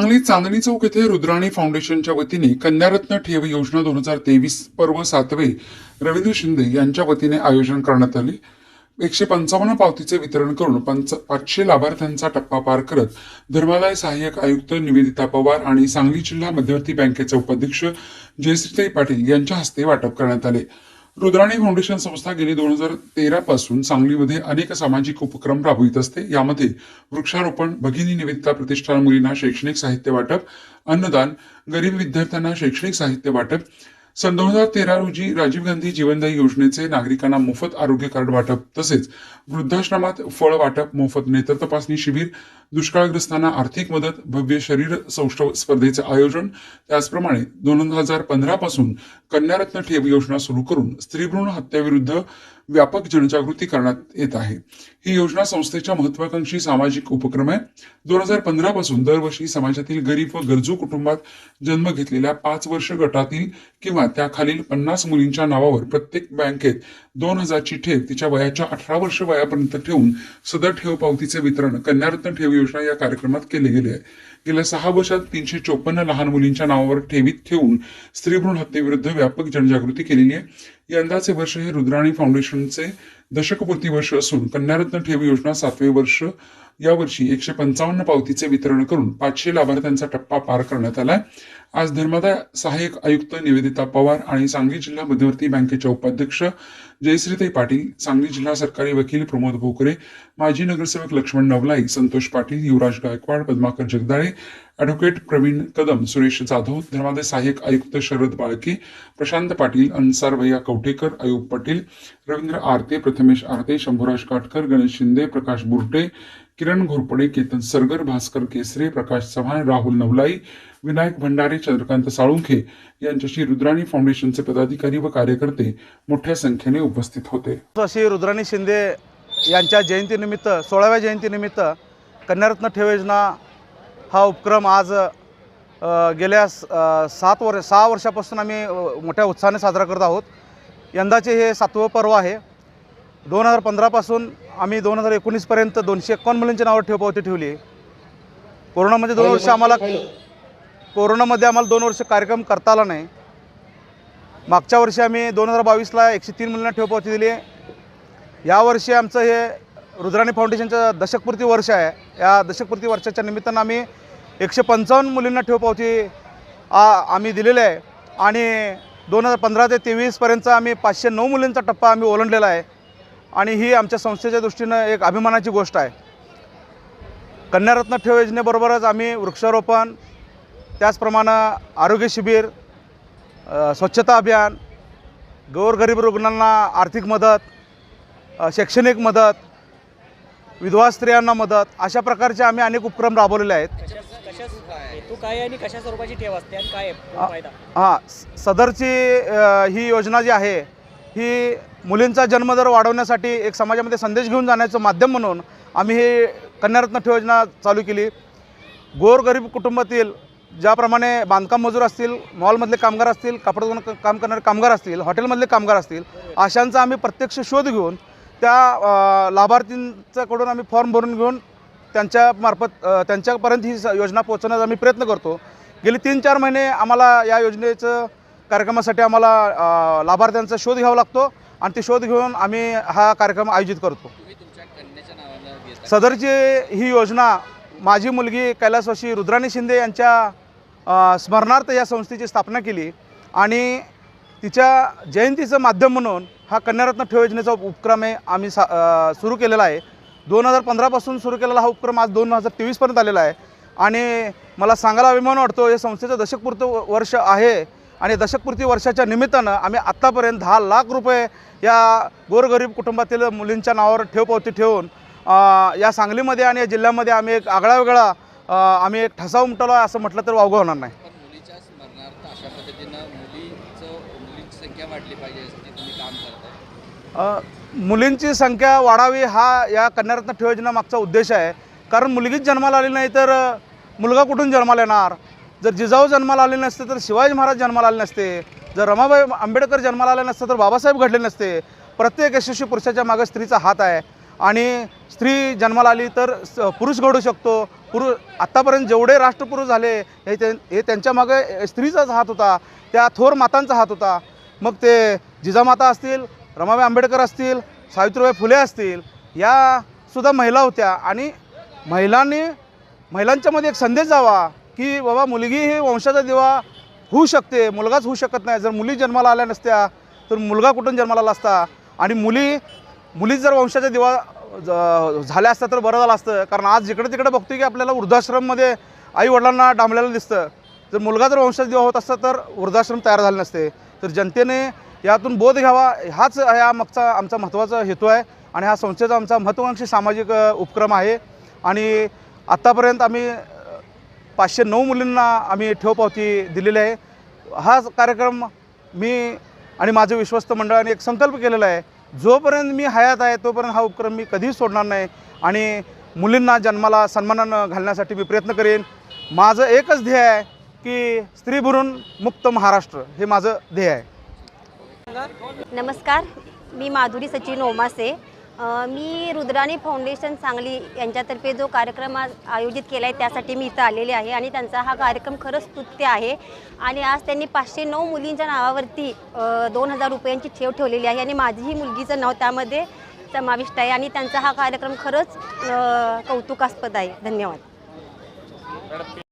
सांगली चांदणी चौक येथे रुद्राणी फाउंडेशनच्या वतीने कन्यारत्न ठेव योजना दोन हजार तेवीस पर्व सातवे रवींद्र शिंदे यांच्या वतीने आयोजन करण्यात आले. एकशे पंचावन्न पावतीचे वितरण करून पंच पाचशे लाभार्थ्यांचा टप्पा पार करत धर्मादाय सहाय्यक आयुक्त निवेदिता पवार आणि सांगली जिल्हा मध्यवर्ती बँकेचे उपाध्यक्ष जयश्रीताई पाटील यांच्या हस्ते वाटप करण्यात आले. रुद्राणी फाउंडेशन संस्था गेली दोन हजार तेरा पासून सांगलीमध्ये अनेक सामाजिक उपक्रम राबवित असते. यामध्ये वृक्षारोपण भगिनी निवेदिता प्रतिष्ठान मुलींना शैक्षणिक साहित्य वाटप अन्नदान गरीब विद्यार्थ्यांना शैक्षणिक साहित्य वाटप सन दोन हजार तेरा रोजी राजीव गांधी जीवनदायी योजनेचे नागरिकांना मोफत आरोग्य कार्ड वाटप तसेच वृद्धाश्रमात फळ वाटप मोफत नेत्र तपासणी शिबिर दुष्काळग्रस्तांना आर्थिक मदत भव्य शरीर सौष्ठव स्पर्धेचे आयोजन त्याचप्रमाणे दोन हजार पंधरा पासून कन्यारत्न ठेव योजना सुरू करून स्त्रीभ्रूण हत्याविरुद्ध व्यापक जनजागृती करण्यात येत आहे. ही योजना संस्थेच्या महत्वाकांक्षी सामाजिक उपक्रम आहे. दोन हजार पंधरा पासून दरवर्षी समाजातील गरीब व गरजू कुटुंबात जन्म घेतलेल्या पाच वर्ष गटातील किंवा त्याखालील पन्नास मुलींच्या नावावर प्रत्येक बँकेत दोन हजारची ठेव तिच्या वयाच्या अठरा वर्ष वयापर्यंत ठेवून सदर ठेव पावतीचे वितरण कन्यारत्न ठेव योजना या कार्यक्रमात केले गेले आहे. गेल्या सहा वर्षात तीनशे चोपन्न लहान मुलींच्या नावावर ठेवीत ठेवून स्त्रीभ्रूण हत्येविरुद्ध व्यापक जनजागृती केलेली आहे. यंदाचे वर्ष हे रुद्राणी फाउंडेशनचे दशकपूर्ती वर्ष असून कन्यारत्न ठेव योजना सातवे वर्ष यावर्षी एकशे पंचावन्न पावतीचे वितरण करून पाचशे लाभार्थ्यांचा टप्पा पार करण्यात आलाय. आज धर्मादाय सहाय्यक आयुक्त निवेदिता पवार आणि सांगली जिल्हा मध्यवर्ती बँकेच्या उपाध्यक्ष जयश्रीताई पाटील सांगली जिल्हा सरकारी वकील प्रमोद भोकरे माजी नगरसेवक लक्ष्मण नवलाई संतोष पाटील युवराज गायकवाड पद्माकर जगदाळे अॅडव्होकेट प्रवीण कदम सुरेश जाधव धर्मादाय सहाय्यक आयुक्त शरद बाळके प्रशांत पाटील अन्सार भैया कवटेकर अयूब पाटील रवींद्र आरते प्रथमेश आरते शंभूराज काटकर गणेश शिंदे प्रकाश बुरटे किरण घोरपडे केतन सरगर भास्कर केसरे प्रकाश चव्हाण राहुल नवलाई विनायक भंडारे चंद्रकांत साळुंखे यांच्याशी रुद्राणी फाउंडेशनचे पदाधिकारी व कार्यकर्ते मोठ्या संख्येने उपस्थित होते. अशी रुद्राणी शिंदे यांच्या जयंतीनिमित्त सोळाव्या जयंतीनिमित्त कन्यारत्न ठेव योजना हा उपक्रम आज गेल्या सात वर्ष सहा वर्षापासून आम्ही मोठ्या उत्साहाने साजरा करत आहोत. यंदाचे हे सातवं पर्व आहे. दोन हजार पंधरापासून आम्ही दोन हजार एकोणीसपर्यंत दोनशे एकावन्न मुलींची नावं ठेव पावती ठेवली कोरोनामध्ये दोन वर्ष आम्हाला कोरोनामध्ये आम्हाला दोन वर्ष कार्यक्रम करता आला नाही. मागच्या वर्षी आम्ही दोन हजार बावीसला एकशे तीन मुलींना ठेवपावती दिली यावर्षी आमचं हे रुद्राणी फाउंडेशनचं दशकपूर्ती वर्ष आहे. या दशकपूर्ती वर्षाच्या निमित्तानं आम्ही एकशे पंचावन्न मुलींना ठेवपावती आ आम्ही दिलेलं आहे. आणि दोन हजार पंधरा ते तेवीसपर्यंतचा आम्ही पाचशे नऊ मुलींचा टप्पा आम्ही ओलांडलेला आहे. आणि ही आमच्या संस्थेच्या दृष्टीनं एक अभिमानाची गोष्ट आहे. कन्यारत्न ठेव योजनेबरोबरच आम्ही वृक्षारोपण त्याचप्रमाणे आरोग्य शिबिर स्वच्छता अभियान गोरगरीब रुग्णांना आर्थिक मदत शैक्षणिक मदत विधवा स्त्रियांना मदत अशा प्रकारचे आम्ही अनेक उपक्रम राबवलेले आहेत. हां सदरची ही योजना जी आहे ही मुलींचा जन्मदर वाढवण्यासाठी एक समाजामध्ये संदेश घेऊन जाण्याचं माध्यम म्हणून आम्ही हे कन्यारत्न ठेव योजना चालू केली. गोरगरीब कुटुंबातील ज्याप्रमाणे बांधकाम मजूर असतील मॉलमधले कामगार असतील कापड दुकानात काम करणारे कामगार असतील हॉटेलमधले कामगार असतील अशांचा आम्ही प्रत्यक्ष शोध घेऊन त्या लाभार्थींच्याकडून आम्ही फॉर्म भरून घेऊन त्यांच्यामार्फत त्यांच्यापर्यंत ही स- योजना पोहोचवण्याचा आम्ही प्रयत्न करतो. गेली तीन चार महिने आम्हाला या योजनेचं कार्यक्रमासाठी आम्हाला लाभार्थ्यांचा शोध घ्यावा लागतो आणि ते शोध घेऊन आम्ही हा कार्यक्रम आयोजित करतो. सदरची ही योजना माझी मुलगी कैलासवासी रुद्राणी शिंदे यांच्या स्मरणार्थ या संस्थेची स्थापना केली आणि तिच्या जयंतीचं माध्यम म्हणून हा कन्यारत्न ठेव योजनेचा उपक्रम आहे आम्ही सा सुरू केलेला आहे. दोन हजार पंधरापासून सुरू केलेला हा उपक्रम आज दोन हजार तेवीसपर्यंत आलेला आहे. आणि मला सांगायला अभिमान वाटतो हे संस्थेचं दशकपूर्ती वर्ष आहे. आणि दशकपूर्ती वर्षाच्या निमित्तानं आम्ही आत्तापर्यंत दहा लाख रुपये या गोरगरीब कुटुंबातील मुलींच्या नावावर ठेव पावती ठेवून या सांगलीमध्ये आणि या जिल्ह्यामध्ये आम्ही एक आगळा वेगळा आम्ही एक ठसा उमटवला आहे असं म्हटलं तर वावगं होणार नाही. मुलीचं संख्या वाढावी हा या कन्यारत्न ठेव योजना मागचा उद्देश आहे. कारण मुलगीच जन्माला आली नाही तर मुलगा कुठून जन्माला येणार? जर जिजाऊ जन्माला आले नसते तर शिवाजी महाराज जन्माला आले नसते. जर रमाबाई आंबेडकर जन्माला आले नसते तर बाबासाहेब घडले नसते. प्रत्येक यशस्वी पुरुषाच्या मागे स्त्रीचा हात आहे. आणि स्त्री जन्माला आली तर स- पुरुष घडू शकतो. पुरुष आत्तापर्यंत जेवढे राष्ट्रपुरुष झाले हे त्यां हे त्यांच्या मागे स्त्रीचाच हात होता. त्या थोर मातांचा हात होता. मग ते जिजामाता असतील रमाबाई आंबेडकर असतील सावित्रीबाई फुले असतील या सुद्धा महिला होत्या. आणि महिलांनी महिलांच्यामध्ये एक संदेश जावा. की बाबा मुलगी ही वंशाचा दिवा होऊ शकते मुलगाच होऊ शकत नाही. जर मुली जन्माला आल्या नसत्या तर मुलगा कुठून जन्माला आला असता? आणि मुली मुली जर वंशाचा दिवा ज- झाल्या असत्या तर बरं झालं असतं. कारण आज जिकडे तिकडे बघतो की आपल्याला वृद्धाश्रममध्ये आई वडिलांना डांबलेलं दिसतं. जर मुलगा जर वंशाचा दिवा होत असता तर वृद्धाश्रम तयार झाले नसते. तर जनतेने यातून बोध घ्यावा. हाच ह्या मागचा आमचा महत्त्वाचा हेतू आहे आणि हा संस्थेचा आमचा महत्त्वाकांक्षी सामाजिक उपक्रम आहे. आणि आत्तापर्यंत आम्ही पाचशे नऊ मुलींना आम्ही ठेवपावती दिलेली आहे. हा कार्यक्रम मी आणि माझं विश्वस्त मंडळाने एक संकल्प केलेला आहे. जोपर्यंत मी हयात आहे तोपर्यंत हा उपक्रम मी कधीच सोडणार नाही आणि मुलींना जन्माला सन्मानानं घालण्यासाठी मी प्रयत्न करेन. माझं एकच ध्येय आहे की स्त्री भरून मुक्त महाराष्ट्र हे माझं ध्येय आहे. नमस्कार मी माधुरी सचिन ओमासे. मी रुद्राणी फाउंडेशन सांगली यांच्यातर्फे जो कार्यक्रम आज आयोजित केला आहे त्यासाठी मी इथं आलेले आहे आणि त्यांचा हा कार्यक्रम खरंच स्तुत्य आहे. आणि आज त्यांनी पाचशे नऊ मुलींच्या नावावरती दोन हजार रुपयांची ठेव ठेवलेली आहे आणि माझीही मुलगीचं नाव त्यामध्ये समाविष्ट आहे आणि त्यांचा हा कार्यक्रम खरंच कौतुकास्पद आहे. धन्यवाद.